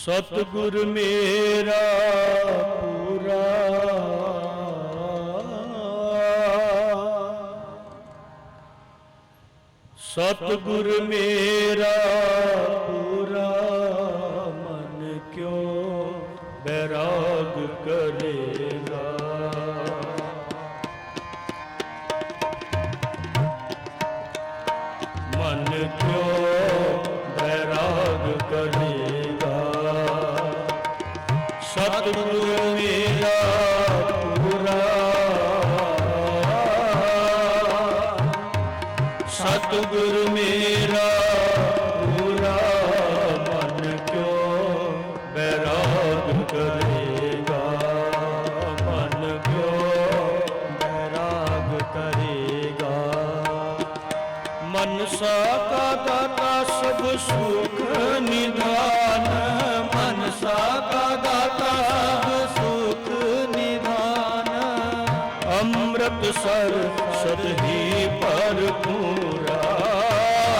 ਸਤਗੁਰ ਮੇਰਾ ਪੂਰਾ। ਸਤਗੁਰ ਮੇਰਾ ਸਤਿਗੁਰ ਮੇਰਾ। ਅੰਮ੍ਰਿਤ ਸਰ ਸਦਹੀ ਭਰਪੂਰਾ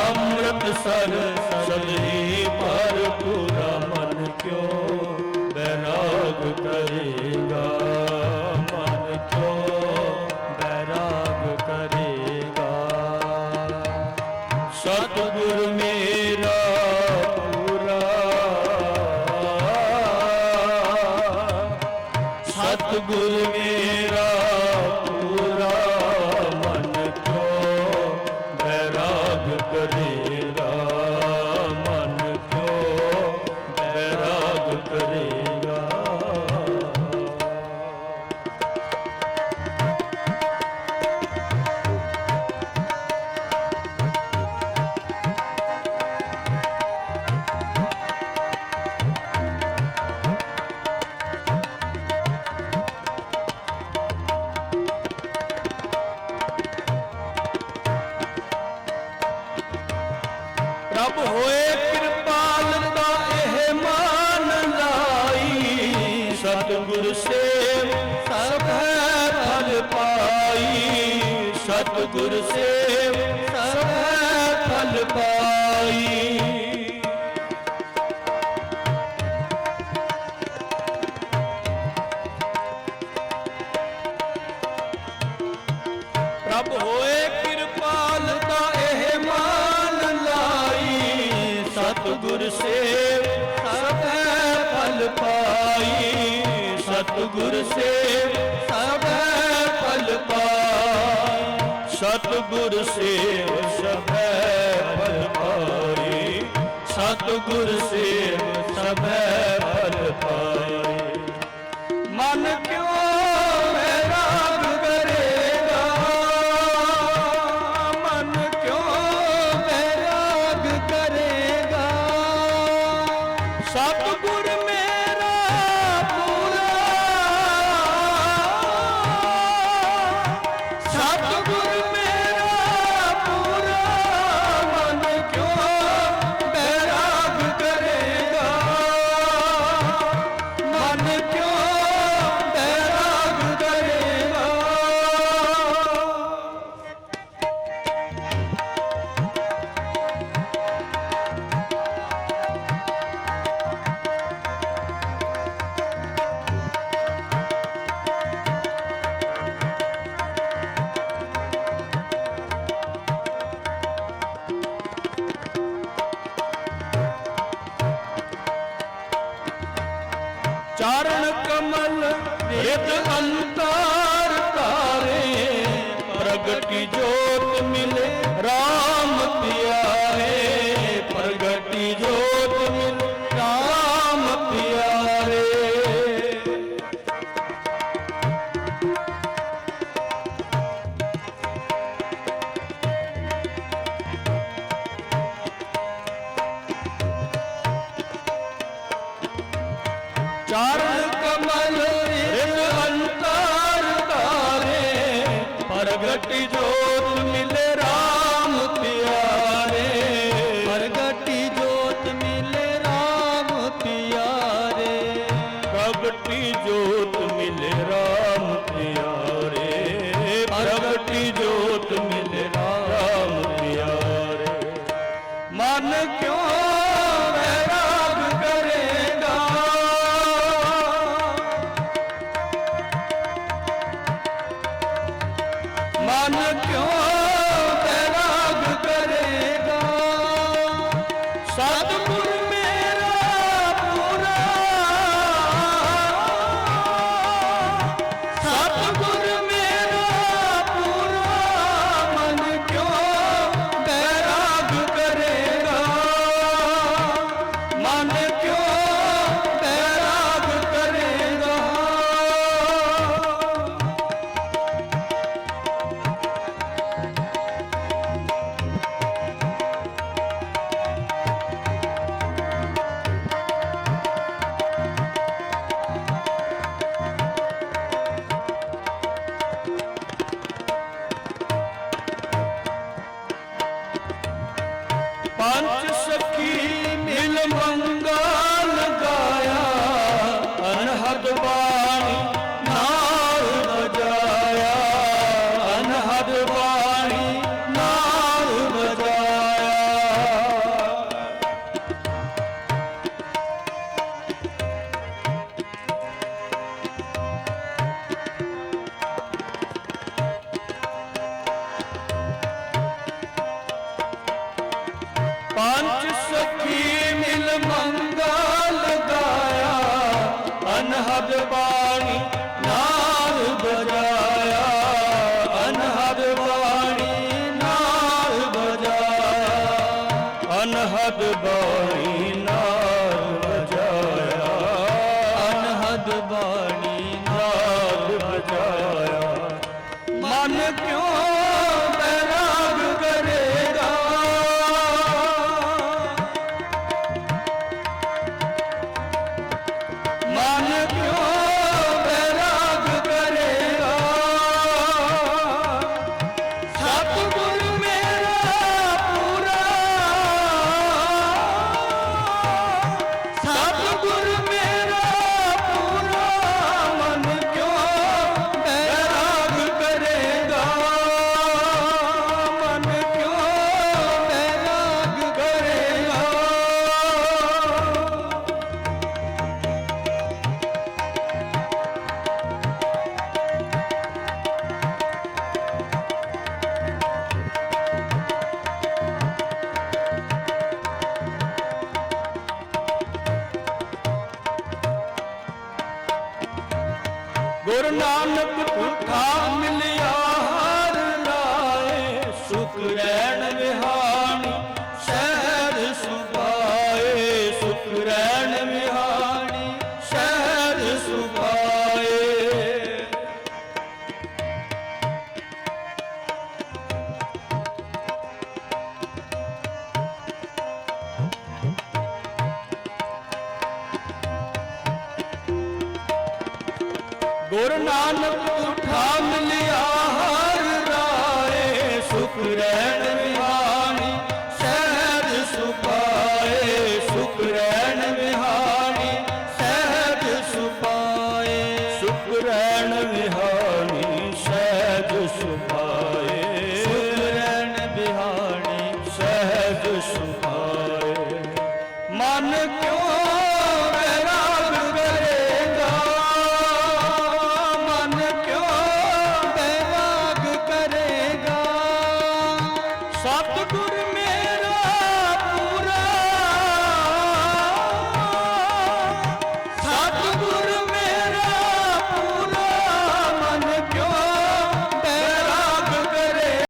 ਅੰਮ੍ਰਿਤ ਸਰ ਸਦਹੀ ਗੁਰ ਸੇਵ ਸਭੈ ਫਲ ਪਾਈ। ਸਤਗੁਰ ਸੇਵ ਸਭੈ ਫਲ ਪਾਈ। ਸਤਗੁਰ ਸੇਵ ਸਤਗੁਰ ਸੇਵ ਸਭੈ ਫਲ ਪਾਈ ਸਤਗੁਰ ਸੇਵ ਸਭੈ ਚਰਨ ਕਮਲ ਰਿਤ ਅੰਤਾਰ ਤਾਰੇ ਪ੍ਰਗਟੀ ਜੋਤ ਮਿਲੇ ਰਾਮ ਮਨ ਕਿਉਂ மங்கா ਕਿਉਂ ਗੁਰੂ ਨਾਨਕ ਭੁਖਾ ਮਿਲੇ। ਗੁਰ ਨਾਨਕ ਉਠਾ ਮਿਲਿਆ ਹਰ ਰਾਏ ਸੁਖ ਰਹਿਣ ਸੁਪਾਏ, ਸੁਖ ਰਹਿਣ ਵਿਹਾਣੀ ਸੁਪਾਏ, ਸੁਖ ਰਹਿਣ